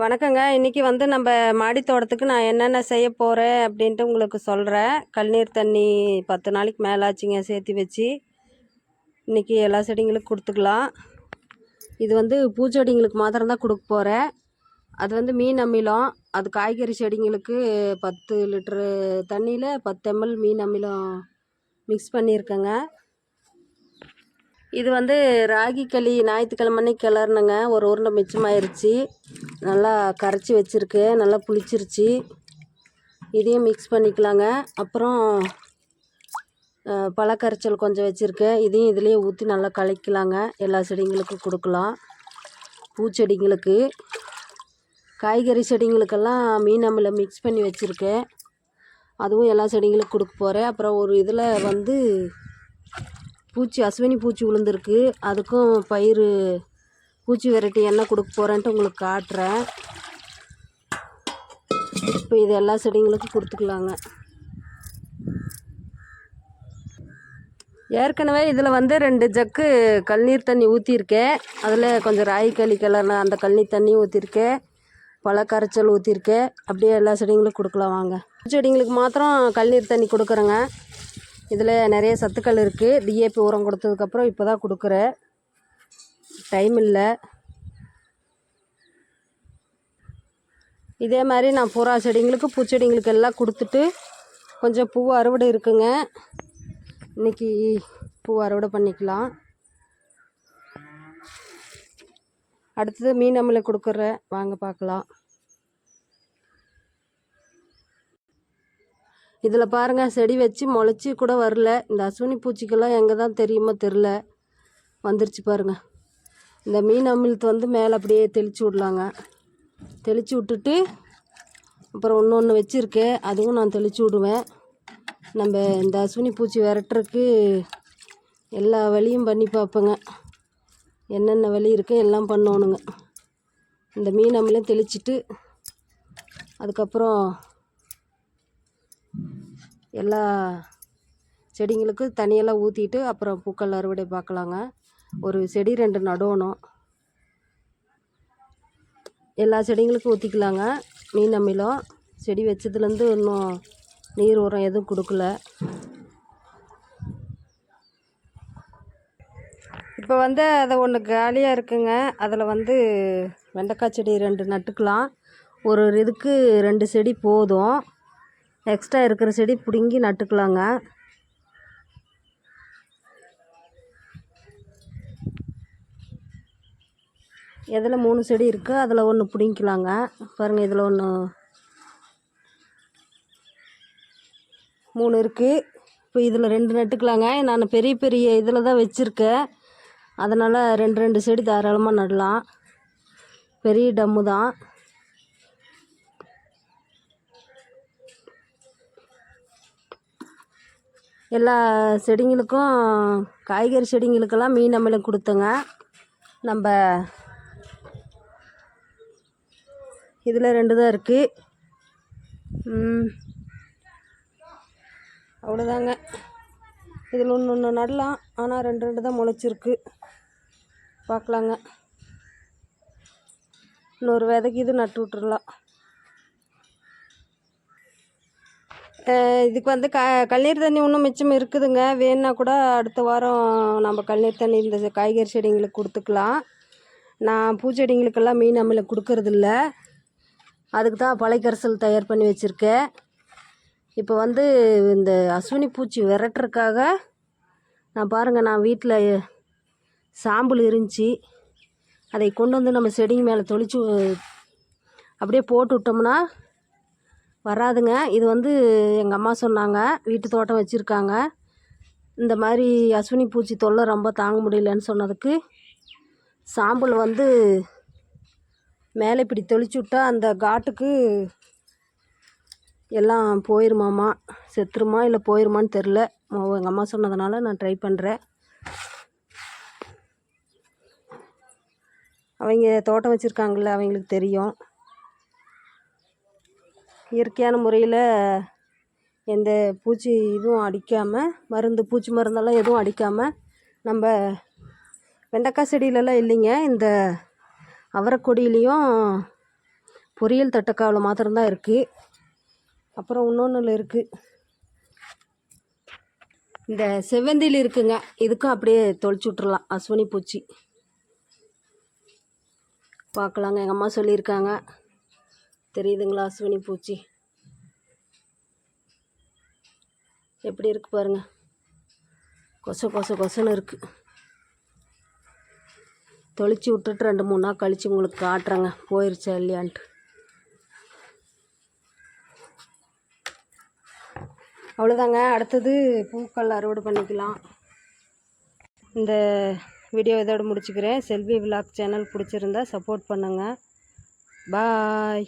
வணக்கங்க. இன்றைக்கி வந்து நம்ம மாடி தோட்டத்துக்கு நான் என்னென்ன செய்ய போகிறேன் அப்படின்ட்டு உங்களுக்கு சொல்கிறேன் கல்நீர் தண்ணி பத்து நாளைக்கு மேலே ஆச்சுங்க சேர்த்து வச்சு. இன்றைக்கி எல்லா செடிங்களுக்கும் கொடுத்துக்கலாம். இது வந்து பூச்செடிங்களுக்கு மாத்திரம் தான் கொடுக்க போகிறேன் அது வந்து மீன் அமிலம் அது காய்கறி செடிங்களுக்கு பத்து லிட்ரு தண்ணியில் பத்து எம்எல் மீன் அமிலம் மிக்ஸ் பண்ணியிருக்கேங்க. இது வந்து ராகி களி ஞாயிற்றுக்கிழமை அன்னைக்கு கிளறணுங்க. ஒரு உருண்டை மிச்சமாயிருச்சு. நல்லா கரைச்சி வச்சுருக்கு. நல்லா புளிச்சிருச்சு. இதையும் மிக்ஸ் பண்ணிக்கலாங்க. அப்புறம் பழக்கரைச்சல் கொஞ்சம் வச்சுருக்கேன் இதையும் இதுலேயே ஊற்றி நல்லா கலக்கலாங்க. எல்லா செடிங்களுக்கும் கொடுக்கலாம். பூச்செடிங்களுக்கு. காய்கறி செடிங்களுக்கெல்லாம் மீன் அமிலம் மிக்ஸ் பண்ணி வச்சுருக்கேன். அதுவும் எல்லா செடிங்களுக்கும் கொடுக்க போகிறேன் அப்புறம் ஒரு இதில் வந்து பூச்சி அஸ்வினி பூச்சி விழுந்திருக்கு அதுக்கும் பயிர் பூச்சி வெரைட்டி என்ன கொடுக்க போகிறேன்ட்டு உங்களுக்கு காட்டுறேன். இப்போ இது எல்லா செடிங்களுக்கும் கொடுத்துக்கலாங்க. ஏற்கனவே இதில் வந்து ரெண்டு ஜக்கு கல்நீர் தண்ணி ஊற்றிருக்கேன் அதில் கொஞ்சம் ராகி களி கிளறின அந்த கழுநீர் தண்ணி ஊற்றிருக்கேன் பழக்கரைச்சல் ஊற்றிருக்கேன் அப்படியே எல்லா செடிங்களுக்கும் கொடுக்கலாம் வாங்க. செடிங்களுக்கு மாத்திரம் கல்நீர் தண்ணி கொடுக்குறேங்க. இதில் நிறைய சத்துக்கள் இருக்குது டிஏபி உரம் கொடுத்ததுக்கப்புறம் இப்போ தான் கொடுக்குறேன். டைம் இல்லை. இதே மாதிரி நான் பூரா செடிங்களுக்கு பூச்செடிங்களுக்கு எல்லாம் கொடுத்துட்டு கொஞ்சம் பூ அறுவடை இருக்குங்க. இன்றைக்கி பூ அறுவடை பண்ணிக்கலாம். அடுத்தது மீன் அமில கொடுக்குறேன். வாங்க பார்க்கலாம். இதில் பாருங்கள் செடி வச்சு முளைச்சி கூட வரல. இந்த அஸ்வினி பூச்சிக்கெல்லாம் எங்கே தான் தெரியுமோ தெரில வந்துருச்சு பாருங்கள் இந்த மீன் அமிழ்த்து வந்து மேலே அப்படியே தெளித்து விடலாங்க. தெளித்து விட்டுட்டு அப்புறம் ஒன்று ஒன்று வச்சுருக்கேன் அதுவும் நான் தெளித்து விடுவேன். நம்ம இந்த அஸ்வினி பூச்சி விரட்டுறதுக்கு எல்லா வழியும் பண்ணி பார்ப்பேங்க. என்னென்ன வழி இருக்குது எல்லாம் பண்ணணுங்க. இந்த மீன் அமிலம் தெளிச்சிட்டு அதுக்கப்புறம் எல்லா செடிங்களுக்கும் தண்ணியெல்லாம் ஊற்றிட்டு அப்புறம் பூக்கள் அறுவடை பார்க்கலாங்க. ஒரு செடி ரெண்டு நடணும். எல்லா செடிங்களுக்கும் ஊற்றிக்கலாங்க மீன் அமிலம் செடி வச்சதுலேருந்து இன்னும் நீர் உரம் எதுவும் கொடுக்கல. இப்போ வந்து அதை ஒன்று காலியாக இருக்குங்க. அதில் வந்து வெண்டைக்காய் செடி ரெண்டு நட்டுக்கலாம். ஒரு ஒரு இதுக்கு ரெண்டு செடி போதும். எக்ஸ்ட்ரா இருக்கிற செடி பிடுங்கி நட்டுக்கலாங்க. எதில் மூணு செடி இருக்குது அதில் ஒன்று பிடிங்கிக்கலாங்க. பாருங்கள் இதில் ஒன்று மூணு இருக்குது இப்போ இதில் ரெண்டு நட்டுக்கலாங்க. நான் பெரிய பெரிய இதில் தான் வச்சுருக்கேன். அதனால் ரெண்டு ரெண்டு செடி தாராளமாக நடலாம். பெரிய டம்மு தான். எல்லா செடிங்களுக்கும் காய்கறி செடிங்களுக்கெல்லாம் மீன் அமிலம் கொடுத்தங்க. நம்ம இதில் ரெண்டு தான் இருக்குது அவ்வளோதாங்க இதில் ஒன்று ஒன்று நடலாம். ஆனால் ரெண்டு ரெண்டு தான் முளைச்சிருக்கு. பார்க்கலாங்க. இன்னொரு விதைக்கு இது நட்டு விட்டுறலாம். இதுக்கு வந்து க கல்லீர் தண்ணி இன்னும் மிச்சம் இருக்குதுங்க. வேணுன்னா கூட அடுத்த வாரம் நம்ம கல்லீர் தண்ணி இந்த காய்கறி செடிங்களுக்கு கொடுத்துக்கலாம். நான் பூச்செடிங்களுக்கெல்லாம் மீன் அமிலம் கொடுக்கறதில்ல. அதுக்கு தான் பழைக்கரைசல் தயார் பண்ணி வச்சுருக்கேன். இப்போ வந்து இந்த அஸ்வினி பூச்சி விரட்டுறதுக்காக நான் பாருங்கள் நான் வீட்டில் சாம்பல் இருந்துச்சு அதை கொண்டு வந்து நம்ம செடிங்க மேலே தொளிச்சு அப்படியே போட்டு விட்டோம்னா வராதுங்க. இது வந்து எங்கள் அம்மா சொன்னாங்க. வீட்டு தோட்டம் வச்சுருக்காங்க. இந்த மாதிரி அஸ்வினி பூச்சி தொல்லை ரொம்ப தாங்க முடியலன்னு சொன்னதுக்கு சாம்பல் வந்து மேலே இப்படி தெளிச்சு விட்டா அந்த காட்டுக்கு எல்லாம் போயிருமாமா? செத்துருமா இல்லை போயிருமான்னு தெரில எங்கள் அம்மா சொன்னதுனால நான் ட்ரை பண்ணுறேன் அவங்க தோட்டம் வச்சுருக்காங்கல்ல அவங்களுக்கு தெரியும். இயற்கையான முறையில் எந்த பூச்சி இதுவும் அடிக்காமல் மருந்து பூச்சி மருந்தெல்லாம் எதுவும் அடிக்காமல் நம்ம வெண்டைக்காய் செடியிலலாம் இல்லைங்க. இந்த அவரைக்கொடியிலையும் பொரியல் தட்டக்காவில் மாத்திரம்தான் இருக்குது அப்புறம் இன்னொன்றில் இருக்குது இந்த செவ்வந்தியில் இருக்குங்க. இதுக்கும் அப்படியே தொளிச்சு விட்றலாம் அஸ்வினி பூச்சி. பார்க்கலாங்க. எங்கள் அம்மா சொல்லியிருக்காங்க. தெரியுதுங்களா அஸ்வினி பூச்சி? எப்படி இருக்கு பாருங்க. கொச கொச கொசன்னு இருக்குது தொளிச்சு விட்டுட்டு ரெண்டு மூணு நாள் கழித்து உங்களுக்கு காட்டுறேங்க. போயிருச்சா இல்லையான்ட்டு. அவ்வளோதாங்க அடுத்தது பூக்கள் அறுவடை பண்ணிக்கலாம். இந்த வீடியோ இதோடு முடிச்சுக்கிறேன். செல்வி விலாக் சேனல் பிடிச்சிருந்தா சப்போர்ட் பண்ணுங்கள் பாய்.